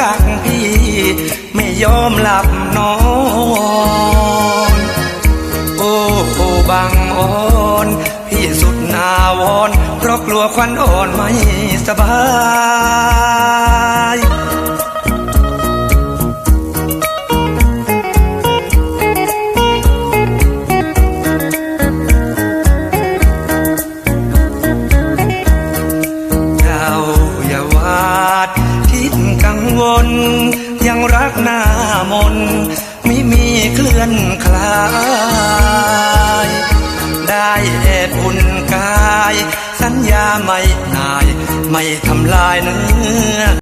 กักพี่ ไม่ยอมหลับนอน โอ้โหบางอ่อน พี่สุดหนาวอนเพราะกลัวควันอ่อนไม่สบาย วน ยังรักหน้ามนไม่มีเคลื่อนคลาย ได้แอบอุ่นกาย สัญญาไม่นาย ไม่ทำลายเนื้อ